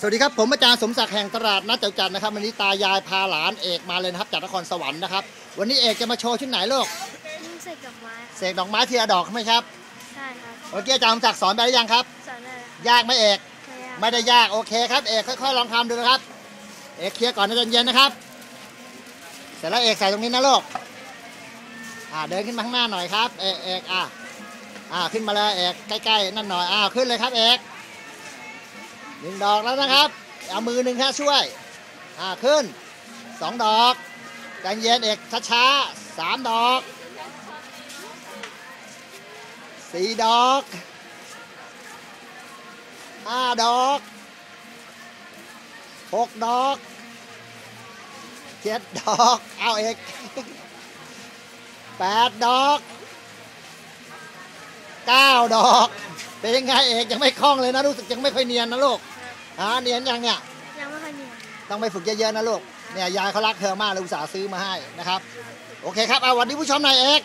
สวัสดีครับ ผมอาจารย์สมศักดิ์แห่งตลาดนัดเจ้าจันทร์นะครับวันนี้ตายายพาหลานเอกมาเลยนะครับจากนครสวรรค์นะครับ วันนี้เอกจะมาโชว์ชุดไหนลูกยิ่งใส่ดอกไม้เสกดอกไม้ทีละดอกใช่ไหมครับใช่ครับเมื่อกี้อาจารย์สมศักดิ์สอนไปหรือยังครับสอนได้แล้วยากไหมเอกไม่ยากไม่ได้ยากโอเคครับเอกค่อยๆลองทำดูนะครับ เอกเคลียร์ก่อนนะเย็นๆนะครับ เสร็จแล้วเอกใส่ตรงนี้นะลูกอ่าเดินขึ้นมาข้างหน้าหน่อยครับ เอกเอกอ่าอ่าขึ้นมาเลยเอกใกล้ๆนั่นหน่อยอ้าวขึ้นเลยครับเอก หนึ่งดอกแล้วนะครับเอามือหนึ่งแค่ช่วยอ่าขึ้นสองดอกใจเย็นเอกช้าๆสามดอกสี่ดอกห้าดอกหกดอกเจ็ดดอกเอาเอกแปดดอกเก้าดอก เป็นยังไงเอกยังไม่คล่องเลยนะรู้สึกยังไม่ค่อยเนียนนะลูกอ่าเนียนยังเนี่ยยังไม่ค่อยเนียนต้องไปฝึกเยอะๆนะลูกเนี่ยยายเขารักเธอมากเลยอุตส่าห์ซื้อมาให้นะครับ โอเคครับเอาวันนี้ผู้ชมหน่อยเอก